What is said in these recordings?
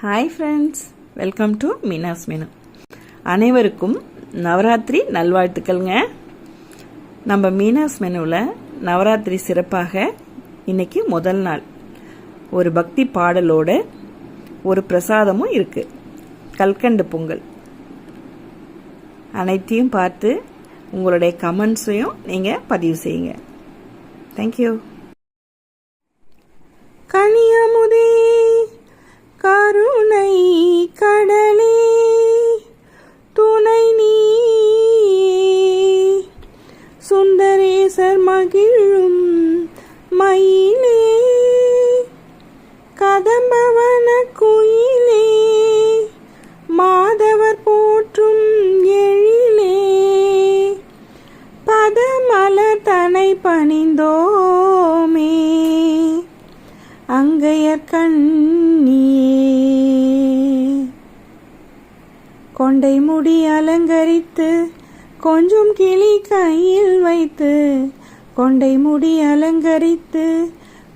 Hi friends welcome to Meena's menu அனைவருக்கும் நவராத்திரி நல்வாழ்த்துக்கள்ங்க. நம்ம மீனாஸ் மெனுவில் நவராத்திரி சிறப்பாக இன்னைக்கு முதல் நாள். ஒரு பக்தி பாடலோட ஒரு பிரசாதமும் இருக்குது கல்கண்டு பொங்கல். அனைத்தையும் பார்த்து உங்களுடைய கமெண்ட்ஸையும் நீங்கள் பதிவு செய்யுங்க. தேங்க்யூ கனியம் அங்கையர் கண்ணியே கொண்டை முடி அலங்கரித்து கொஞ்சம் கிளி கையில் வைத்து கொண்டை முடி அலங்கரித்து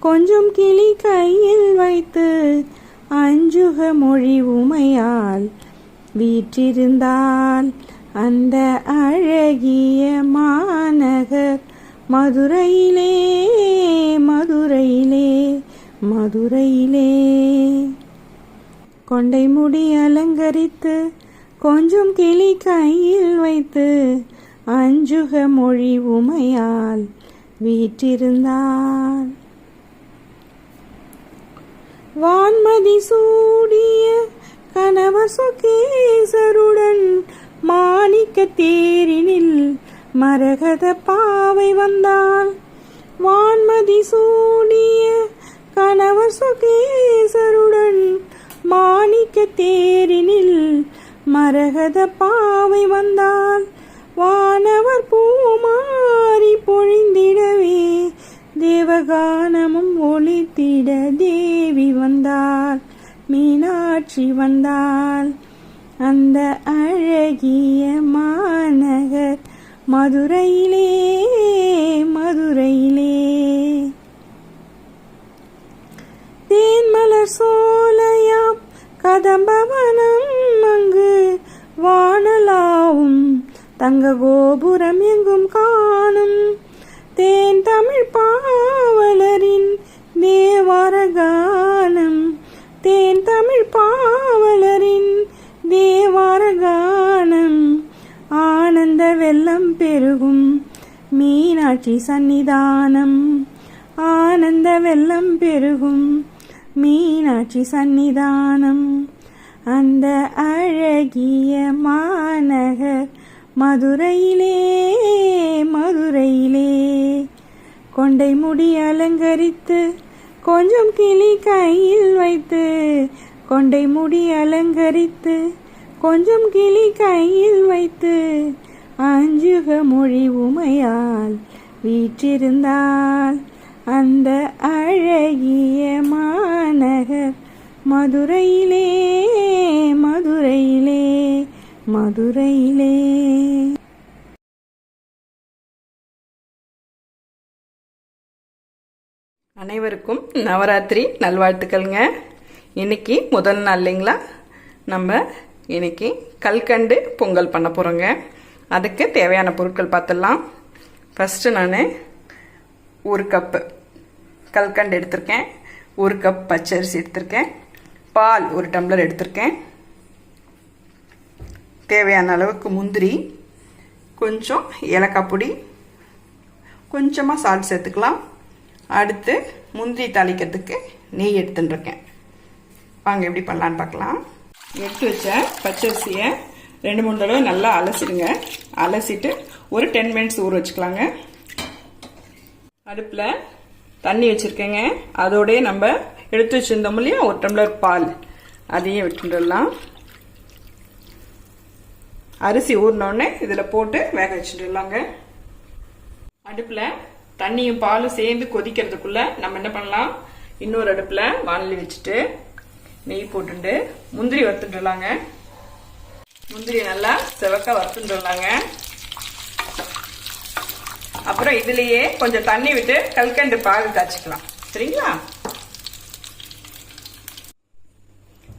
கொஞ்சம் கிளி கையில் வைத்து அஞ்சுக மொழி உமையால் வீற்றிருந்தால் அந்த அழகிய மாநகர் மதுரையிலே மதுரையிலே மதுரையிலே. கொண்டை முடி அலங்கரித்து கொஞ்சம் கிளி கையில் வைத்து அஞ்சுக மொழி உமையால் வீற்றிருந்தாள் வான்மதி சூடிய கணவர் சுகேசருடன் மாணிக்க தேரினில் மரகத பாவை வந்தாள். வான்மதி சூடிய கணவர் சுகேசருடன் மாணிக்க தேரினில் மரகத பாவை வந்தால் வானவர் பூமாறி பொழிந்திடவே தேவகானமும் ஒளித்திட தேவி வந்தாள் மீனாட்சி வந்தாள் அந்த அழகிய மாநகர் மதுரையிலே மதுரையிலே. தேன்மலர் சோலையாம் கதம்பவனம் அங்கு வானலாவும் தங்க கோபுரம் எங்கும் காணும். தேன் தமிழ் பாவலரின் தேவார கானம் தேன் தமிழ் பாவலரின் தேவார கானம் ஆனந்த வெள்ளம் பெருகும் மீனாட்சி சன்னிதானம் ஆனந்த வெள்ளம் பெருகும் மீனாட்சி சந்நிதானம். அந்த அழகிய மாநகர் மதுரையிலே மதுரையிலே. கொண்டை முடி அலங்கரித்து கொஞ்சம் கிளி கையில் வைத்து கொண்டை முடி அலங்கரித்து கொஞ்சம் கிளி கையில் வைத்து அஞ்சுக மொழி உமையால் வீற்றிருந்தாள். அந்த அழகிய மாநகர் மதுரையிலே மதுரையிலே மதுரையிலே. அனைவருக்கும் நவராத்திரி நல்வாழ்த்துக்கள்ங்க. இன்னைக்கு முதல் நாள் இல்லைங்களா? நம்ம இன்னைக்கு கல்கண்டு பொங்கல் பண்ண போகிறோங்க அதுக்கு தேவையான பொருட்கள் பார்த்துடலாம். ஃபஸ்ட்டு நான் ஒரு கப்பு கல்கண்டு எடுத்திருக்கேன். ஒரு கப் பச்சரிசி எடுத்திருக்கேன். பால் ஒரு டம்ளர் எடுத்திருக்கேன். தேவையான அளவுக்கு முந்திரி கொஞ்சம் ஏலக்காய் பொடி கொஞ்சமாக சால்ட் சேர்த்துக்கலாம். அடுத்து முந்திரி தாளிக்கிறதுக்கு நெய் எடுத்துட்டுருக்கேன். வாங்க எப்படி பண்ணலான்னு பார்க்கலாம். எடுத்து வச்ச பச்சரிசியை ரெண்டு மூணு தடவை நல்லா அலசிடுங்க. அலசிட்டு ஒரு டென் மினிட்ஸ் ஊற வச்சுக்கலாங்க. அடுப்பில் தண்ணி வச்சுருக்கேங்க. அதோடய நம்ம எடுத்து வச்சுருந்தோம் இல்லையா ஒரு டம்ளர் பால் அதையும் விட்டுடலாம். அரிசி ஊறினோடனே இதில் போட்டு வேக வச்சுட்டுலாங்க அடுப்பில் தண்ணியும் பாலும் சேர்ந்து கொதிக்கிறதுக்குள்ள நம்ம என்ன பண்ணலாம்? இன்னொரு அடுப்பில் வானலி வச்சுட்டு நெய் போட்டுட்டு முந்திரி வறுத்துட்டுலாங்க முந்திரி நல்லா செவக்க வறுத்துட்டுலாங்க அப்புறம் இதுலயே கொஞ்சம் தண்ணி விட்டு கல்கண்டு பால் காய்ச்சிக்கலாம். சரிங்களா?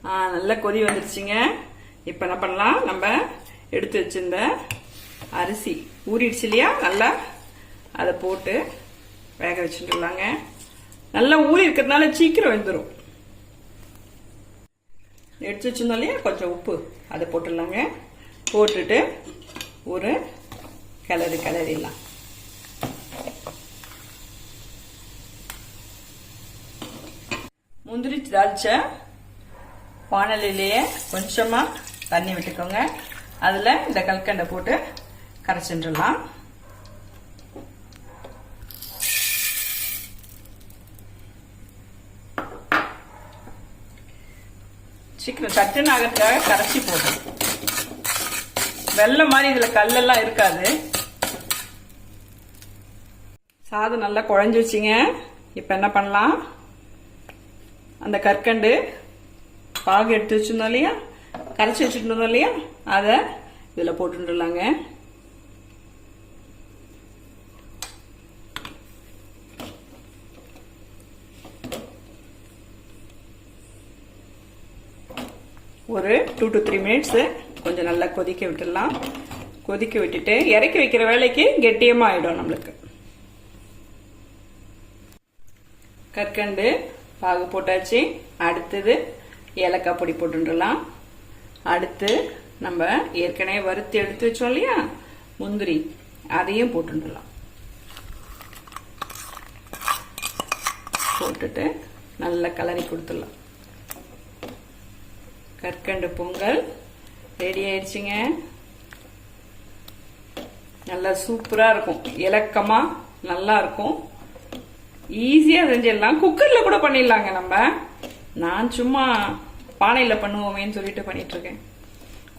ஆ கொதி வந்துருச்சுங்க. இப்போ என்ன பண்ணலாம்? நம்ம எடுத்து வச்சிருந்த அரிசி ஊறிடுச்சு இல்லையா? நல்லா அதை போட்டு வேக வச்சுட்டுலாங்க. நல்லா ஊறி இருக்கிறதுனால சீக்கிரம் வந்துடும் எடுத்து வச்சிருந்தோம் இல்லையா? கொஞ்சம் உப்பு அதை போட்டுடலாங்க. போட்டுட்டு ஒரு கிளறு கிளறிடலாம். முந்திரி திராட்சை வானலிலேயே கொஞ்சமாக தண்ணி விட்டுக்கோங்க. அதில் இந்த கல்கண்டை போட்டு கரைச்சிட்டுலாம் சீக்கிரம் சட்டுன்னு ஆகிறதுக்காக கரைச்சி போடும் வெள்ளை மாதிரி இதில் கல்லெல்லாம் இருக்காது. சாதம் நல்லா குழஞ்சிருச்சிங்க இப்போ என்ன பண்ணலாம்? அந்த கற்கண்டு பாகு எடுத்து வச்சிருந்தோம் இல்லையா? கரைச்சி வச்சுட்டு இருந்தோம் இல்லையா? அதை இதில் போட்டுடலாங்க ஒரு டூ டு த்ரீ மினிட்ஸு கொஞ்சம் நல்லா கொதிக்க விட்டுடலாம். கொதிக்க விட்டுட்டு இறக்கி வைக்கிற வேலைக்கு கெட்டியமாக ஆகிடும் நம்மளுக்கு. கற்கண்டு பாகு போட்டாச்சு. அடுத்தது ஏலக்காய் பொடி போட்டுடலாம். அடுத்து நம்ம ஏற்கனவே வறுத்து எடுத்து வச்சோம் இல்லையா? முந்திரி. அதையும் போட்டுடலாம். போட்டுட்டு நல்லா கலரி கொடுத்துடலாம். கற்கண்டு பொங்கல் ரெடி ஆயிடுச்சுங்க. நல்லா சூப்பராக இருக்கும். இலக்கமாக நல்லா இருக்கும். ஈஸியாக செஞ்சிடலாம். குக்கரில் கூட பண்ணிடலாங்க நம்ம. நான் சும்மா பானையில் பண்ணுவோமேன்னு சொல்லிட்டு பண்ணிட்டு இருக்கேன்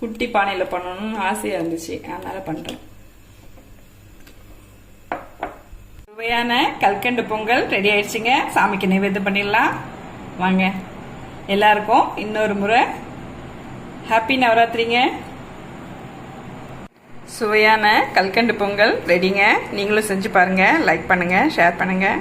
குட்டி பானையில் பண்ணணும்னு ஆசையாக இருந்துச்சு. அதனால பண்ணுறேன் சுவையான கல்கண்டு பொங்கல் ரெடி ஆயிடுச்சுங்க. சாமிக்கு நைவேத்தியம் பண்ணிடலாம். வாங்க. எல்லாருக்கும் இன்னொரு முறை ஹாப்பி நவராத்திரிங்க. சுவையான கல்கண்டு பொங்கல் ரெடிங்க நீங்களும் செஞ்சு பாருங்கள் லைக் பண்ணுங்கள் ஷேர் பண்ணுங்கள்